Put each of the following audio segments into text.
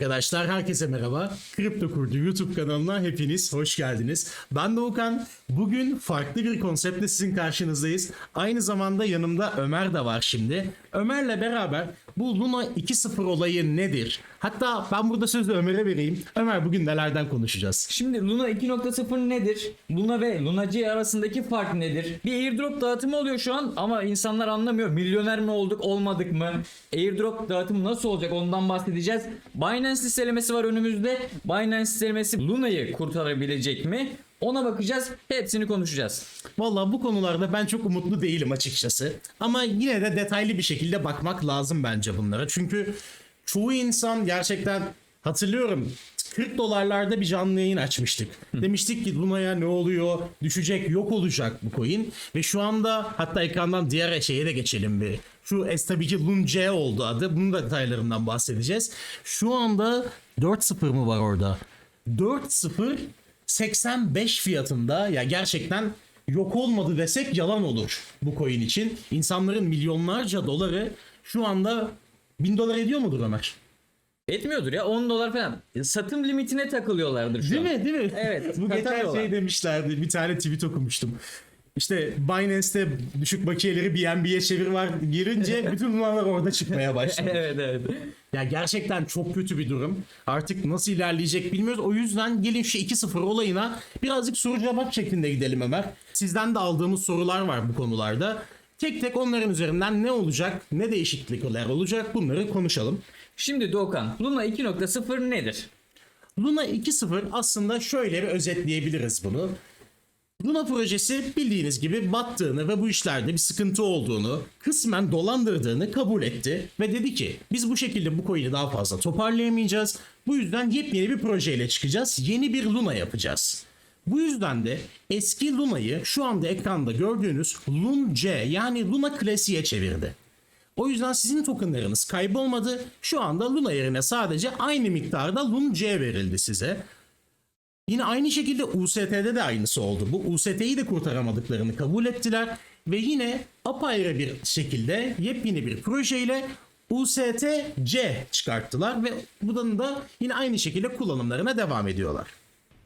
arkadaşlar, herkese merhaba. Kripto Kurdu YouTube kanalına hepiniz hoş geldiniz. Ben Doğukan. Bugün farklı bir konseptle sizin karşınızdayız. Aynı zamanda yanımda Ömer de var şimdi. Ömer'le beraber bu Luna 2.0 olayı nedir? Hatta ben burada sözü Ömer'e vereyim. Ömer bugün nelerden konuşacağız? Şimdi Luna 2.0 nedir? Luna ve Luna C arasındaki fark nedir? Bir airdrop dağıtımı oluyor şu an ama insanlar anlamıyor. Milyoner mi olduk olmadık mı? Airdrop dağıtımı nasıl olacak ondan bahsedeceğiz. Binance listelemesi var önümüzde. Binance listelemesi Luna'yı kurtarabilecek mi? Ona bakacağız. Hepsini konuşacağız. Vallahi bu konularda ben çok umutlu değilim açıkçası. Ama yine de detaylı bir şekilde bakmak lazım bence bunlara. Çünkü çoğu insan gerçekten hatırlıyorum 40 dolarlarda bir canlı yayın açmıştık. Demiştik ki Luna'ya ne oluyor? Düşecek, yok olacak bu coin. Ve şu anda hatta ekrandan diğer şeye de geçelim bir. Şu es tabii ki Lun C oldu adı. Bunun da detaylarından bahsedeceğiz. Şu anda 4.0 mı var orada? 4.0 85 fiyatında ya gerçekten yok olmadı desek yalan olur bu coin için. İnsanların milyonlarca doları şu anda 1000 dolar ediyor mudur Ömer? Etmiyordur ya 10 dolar falan. Satım limitine takılıyorlardır şu Değil an. mi? Değil mi? Evet, bu geçen şey demişlerdi. Bir tane tweet okumuştum. İşte Binance'te düşük bakiyeleri BNB'ye çevir var girince bütün numaralar orada çıkmaya başladı. evet evet. Ya gerçekten çok kötü bir durum. Artık nasıl ilerleyecek bilmiyoruz. O yüzden gelin şu 2-0 olayına birazcık soru cevap şeklinde gidelim Ömer. Sizden de aldığımız sorular var bu konularda. Tek tek onların üzerinden ne olacak, ne değişiklikler olacak bunları konuşalım. Şimdi Doğukan Luna 2.0 nedir? Luna 2.0 aslında şöyle bir özetleyebiliriz bunu. Luna projesi bildiğiniz gibi battığını ve bu işlerde bir sıkıntı olduğunu, kısmen dolandırdığını kabul etti ve dedi ki biz bu şekilde bu coin'i daha fazla toparlayamayacağız. Bu yüzden yepyeni bir projeyle çıkacağız. Yeni bir Luna yapacağız. Bu yüzden de eski Luna'yı şu anda ekranda gördüğünüz Lun C yani Luna Classic'e çevirdi. O yüzden sizin tokenlarınız kaybolmadı. Şu anda Luna yerine sadece aynı miktarda Lun C verildi size. Yine aynı şekilde UST'de de aynısı oldu. Bu UST'yi de kurtaramadıklarını kabul ettiler ve yine apayrı bir şekilde yepyeni bir projeyle UST-C çıkarttılar ve bunun da yine aynı şekilde kullanımlarına devam ediyorlar.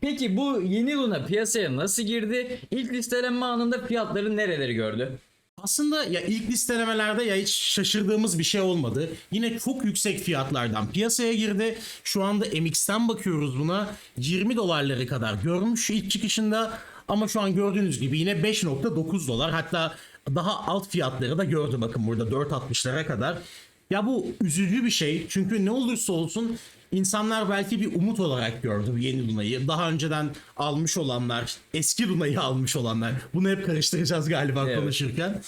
Peki bu yeni Luna piyasaya nasıl girdi? İlk listelenme anında fiyatları nereleri gördü? Aslında ya ilk listelemelerde ya hiç şaşırdığımız bir şey olmadı. Yine çok yüksek fiyatlardan piyasaya girdi. Şu anda MX'ten bakıyoruz buna. 20 dolarları kadar görmüş ilk çıkışında. Ama şu an gördüğünüz gibi yine 5.9 dolar. Hatta daha alt fiyatları da gördü bakın burada 4.60'lara kadar. Ya bu üzücü bir şey. Çünkü ne olursa olsun insanlar belki bir umut olarak gördü bu yeni Luna'yı. Daha önceden almış olanlar, eski Luna'yı almış olanlar. Bunu hep karıştıracağız galiba Evet. konuşurken.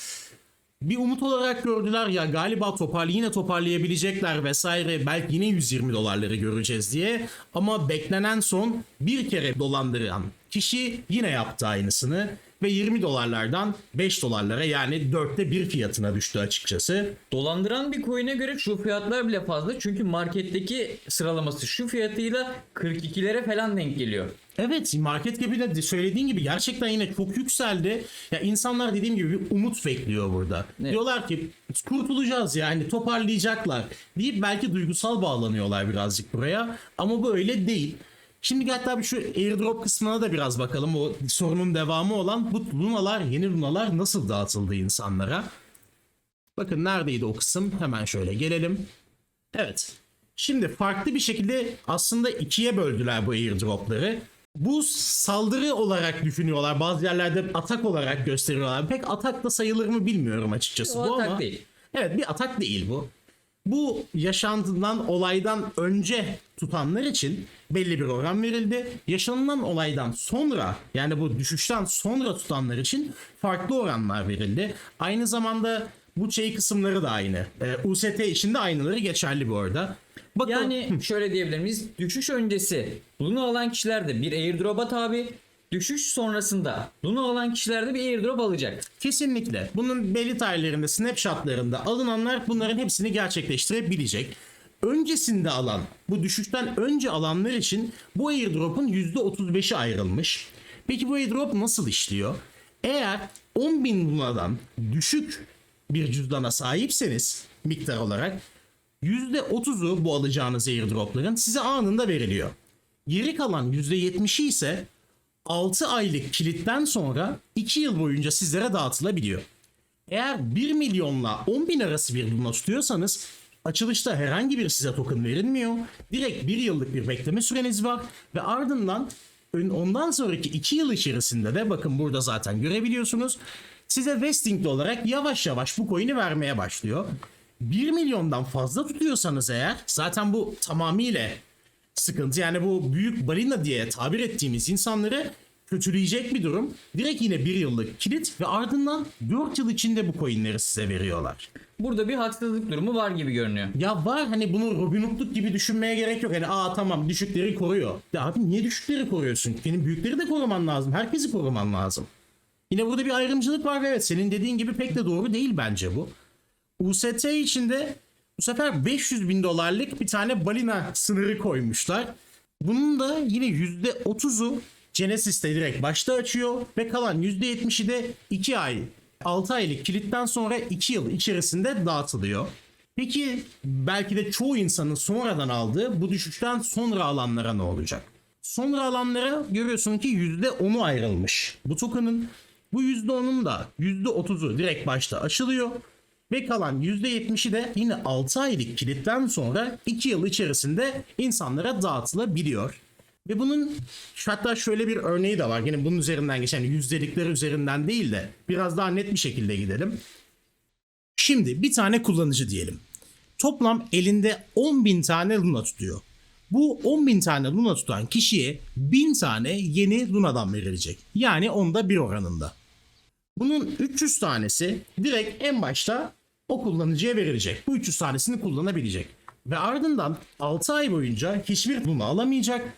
Bir umut olarak gördüler ya galiba toparlı yine toparlayabilecekler vesaire belki yine 120 dolarları göreceğiz diye ama beklenen son bir kere dolandıran kişi yine yaptı aynısını ve 20 dolarlardan 5 dolarlara yani dörtte bir fiyatına düştü açıkçası. Dolandıran bir coin'e göre şu fiyatlar bile fazla. Çünkü marketteki sıralaması şu fiyatıyla 42'lere falan denk geliyor. Evet market cap'i de söylediğin gibi gerçekten yine çok yükseldi. Ya insanlar dediğim gibi bir umut bekliyor burada. Evet. Diyorlar ki kurtulacağız yani toparlayacaklar deyip belki duygusal bağlanıyorlar birazcık buraya ama bu öyle değil. Şimdi hatta bir şu airdrop kısmına da biraz bakalım. O sorunun devamı olan bu lunalar, yeni lunalar nasıl dağıtıldı insanlara? Bakın neredeydi o kısım? Hemen şöyle gelelim. Evet. Şimdi farklı bir şekilde aslında ikiye böldüler bu airdropları. Bu saldırı olarak düşünüyorlar. Bazı yerlerde atak olarak gösteriyorlar. Pek atak da sayılır mı bilmiyorum açıkçası O bu atak ama. değil. Evet bir atak değil bu. Bu yaşantıdan olaydan önce tutanlar için belli bir oran verildi. Yaşanılan olaydan sonra yani bu düşüşten sonra tutanlar için farklı oranlar verildi. Aynı zamanda bu şey kısımları da aynı. Ee, UST için de aynıları geçerli bu arada. Bakın, Yani şöyle diyebilir miyiz? Düşüş öncesi Luna alan kişiler de bir airdrop'a tabi. Düşüş sonrasında Luna alan kişiler de bir airdrop alacak. Kesinlikle. Bunun belli tarihlerinde, snapshotlarında alınanlar bunların hepsini gerçekleştirebilecek. Öncesinde alan, bu düşüşten önce alanlar için bu airdrop'un %35'i ayrılmış. Peki bu airdrop nasıl işliyor? Eğer 10.000 lunadan düşük bir cüzdana sahipseniz miktar olarak %30'u bu alacağınız airdropların size anında veriliyor. Geri kalan %70'i ise 6 aylık kilitten sonra 2 yıl boyunca sizlere dağıtılabiliyor. Eğer 1 milyonla 10 bin arası bir Luna tutuyorsanız açılışta herhangi bir size token verilmiyor. Direkt 1 yıllık bir bekleme süreniz var ve ardından ondan sonraki 2 yıl içerisinde de bakın burada zaten görebiliyorsunuz size vesting olarak yavaş yavaş bu coin'i vermeye başlıyor. 1 milyondan fazla tutuyorsanız eğer zaten bu tamamıyla sıkıntı. Yani bu büyük balina diye tabir ettiğimiz insanları kötüleyecek bir durum. Direkt yine bir yıllık kilit ve ardından 4 yıl içinde bu coinleri size veriyorlar. Burada bir haksızlık durumu var gibi görünüyor. Ya var hani bunu Robin Hood'luk gibi düşünmeye gerek yok. Hani aa tamam düşükleri koruyor. Ya abi niye düşükleri koruyorsun? Senin büyükleri de koruman lazım. Herkesi koruman lazım. Yine burada bir ayrımcılık var ve evet senin dediğin gibi pek de doğru değil bence bu. UST içinde bu sefer 500 bin dolarlık bir tane balina sınırı koymuşlar. Bunun da yine %30'u Genesis'te direkt başta açıyor ve kalan %70'i de 2 ay 6 aylık kilitten sonra 2 yıl içerisinde dağıtılıyor. Peki belki de çoğu insanın sonradan aldığı bu düşüşten sonra alanlara ne olacak? Sonra alanlara görüyorsun ki %10'u ayrılmış. Bu token'ın bu %10'un da %30'u direkt başta aşılıyor. Ve kalan %70'i de yine 6 aylık kilitten sonra 2 yıl içerisinde insanlara dağıtılabiliyor. Ve bunun hatta şöyle bir örneği de var. Yine bunun üzerinden geçen yüzdelikler üzerinden değil de biraz daha net bir şekilde gidelim. Şimdi bir tane kullanıcı diyelim. Toplam elinde 10.000 tane Luna tutuyor. Bu 10.000 tane Luna tutan kişiye 1000 tane yeni Luna'dan verilecek. Yani onda bir oranında. Bunun 300 tanesi direkt en başta o kullanıcıya verilecek. Bu 300 tanesini kullanabilecek. Ve ardından 6 ay boyunca hiçbir Luna alamayacak.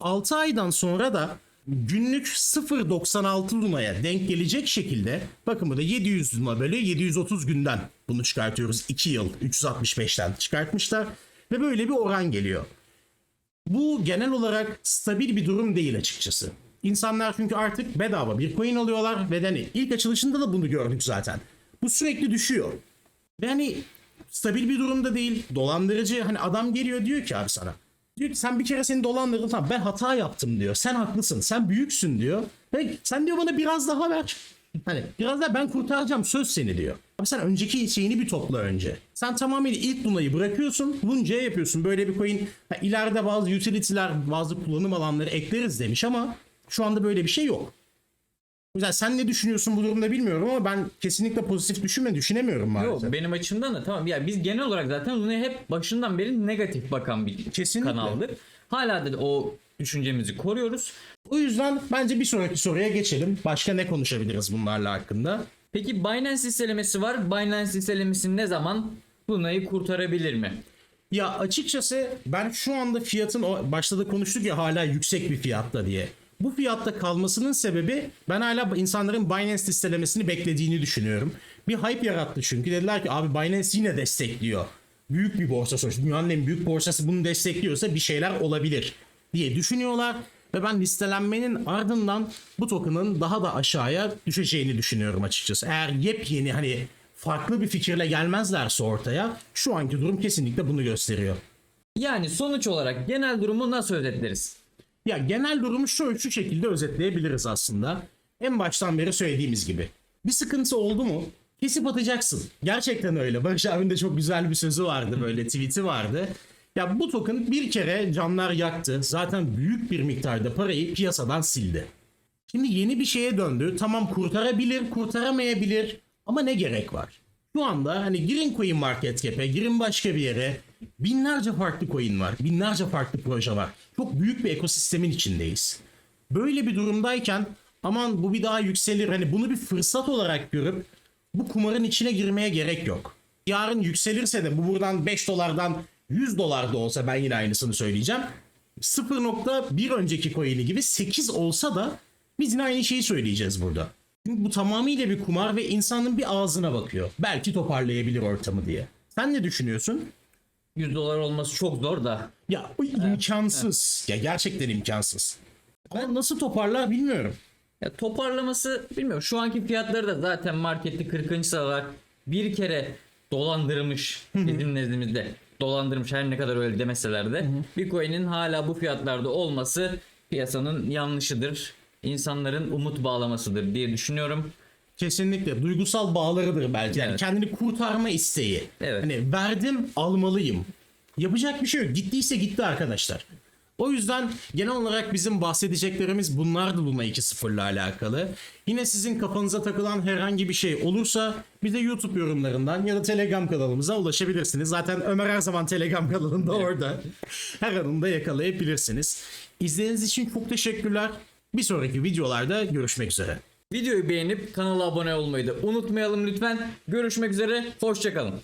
6 aydan sonra da günlük 0.96 Luna'ya denk gelecek şekilde bakın burada 700 Luna bölü 730 günden bunu çıkartıyoruz. 2 yıl 365'ten çıkartmışlar ve böyle bir oran geliyor. Bu genel olarak stabil bir durum değil açıkçası. İnsanlar çünkü artık bedava bir coin alıyorlar ve hani ilk açılışında da bunu gördük zaten. Bu sürekli düşüyor. Ve hani stabil bir durumda değil. Dolandırıcı hani adam geliyor diyor ki abi sana. Diyor ki sen bir kere seni dolandırdın tamam ben hata yaptım diyor. Sen haklısın sen büyüksün diyor. Ve sen diyor bana biraz daha ver. Hani biraz daha ben kurtaracağım söz seni diyor. Abi sen önceki şeyini bir topla önce. Sen tamamıyla ilk Luna'yı bırakıyorsun. Lunca'ya yapıyorsun. Böyle bir coin ha, ileride bazı utility'ler bazı kullanım alanları ekleriz demiş ama şu anda böyle bir şey yok. O yüzden sen ne düşünüyorsun bu durumda bilmiyorum ama ben kesinlikle pozitif düşünme düşünemiyorum maalesef. Yok benim açımdan da tamam ya biz genel olarak zaten Luna'ya hep başından beri negatif bakan bir Kesinlikle. kanaldır. Hala da o düşüncemizi koruyoruz. O yüzden bence bir sonraki soruya geçelim. Başka ne konuşabiliriz bunlarla hakkında? Peki Binance listelemesi var. Binance listelemesi ne zaman Luna'yı kurtarabilir mi? Ya açıkçası ben şu anda fiyatın başta da konuştuk ya hala yüksek bir fiyatta diye. Bu fiyatta kalmasının sebebi ben hala insanların Binance listelemesini beklediğini düşünüyorum. Bir hype yarattı çünkü dediler ki abi Binance yine destekliyor. Büyük bir borsa sonuçta dünyanın en büyük borsası bunu destekliyorsa bir şeyler olabilir diye düşünüyorlar. Ve ben listelenmenin ardından bu token'ın daha da aşağıya düşeceğini düşünüyorum açıkçası. Eğer yepyeni hani farklı bir fikirle gelmezlerse ortaya şu anki durum kesinlikle bunu gösteriyor. Yani sonuç olarak genel durumu nasıl özetleriz? Ya genel durumu şu, şu şekilde özetleyebiliriz aslında. En baştan beri söylediğimiz gibi. Bir sıkıntı oldu mu kesip atacaksın. Gerçekten öyle. Barış abinin de çok güzel bir sözü vardı böyle tweet'i vardı. Ya bu token bir kere canlar yaktı. Zaten büyük bir miktarda parayı piyasadan sildi. Şimdi yeni bir şeye döndü. Tamam kurtarabilir, kurtaramayabilir ama ne gerek var? Şu anda hani girin coin market cap'e, girin başka bir yere. Binlerce farklı coin var, binlerce farklı proje var. Çok büyük bir ekosistemin içindeyiz. Böyle bir durumdayken aman bu bir daha yükselir hani bunu bir fırsat olarak görüp bu kumarın içine girmeye gerek yok. Yarın yükselirse de bu buradan 5 dolardan 100 dolar da olsa ben yine aynısını söyleyeceğim. 0.1 önceki coin'i gibi 8 olsa da biz yine aynı şeyi söyleyeceğiz burada. Çünkü bu tamamıyla bir kumar ve insanın bir ağzına bakıyor. Belki toparlayabilir ortamı diye. Sen ne düşünüyorsun? 100 dolar olması çok zor da. Ya bu imkansız. Ya gerçekten imkansız. Ama nasıl toparlar bilmiyorum. Ya toparlaması bilmiyorum. Şu anki fiyatları da zaten markette 40. sıralar bir kere dolandırmış bizim nezdimizde. dolandırmış her ne kadar öyle demeseler de Bitcoin'in hala bu fiyatlarda olması piyasanın yanlışıdır. İnsanların umut bağlamasıdır diye düşünüyorum. Kesinlikle duygusal bağlarıdır belki. Yani Evet. kendini kurtarma isteği. Evet. Hani verdim almalıyım. Yapacak bir şey yok. Gittiyse gitti arkadaşlar. O yüzden genel olarak bizim bahsedeceklerimiz bunlardı Luna 2.0 ile alakalı. Yine sizin kafanıza takılan herhangi bir şey olursa bize YouTube yorumlarından ya da Telegram kanalımıza ulaşabilirsiniz. Zaten Ömer her zaman Telegram kanalında orada. Her anında yakalayabilirsiniz. İzlediğiniz için çok teşekkürler. Bir sonraki videolarda görüşmek üzere. Videoyu beğenip kanala abone olmayı da unutmayalım lütfen. Görüşmek üzere, hoşçakalın.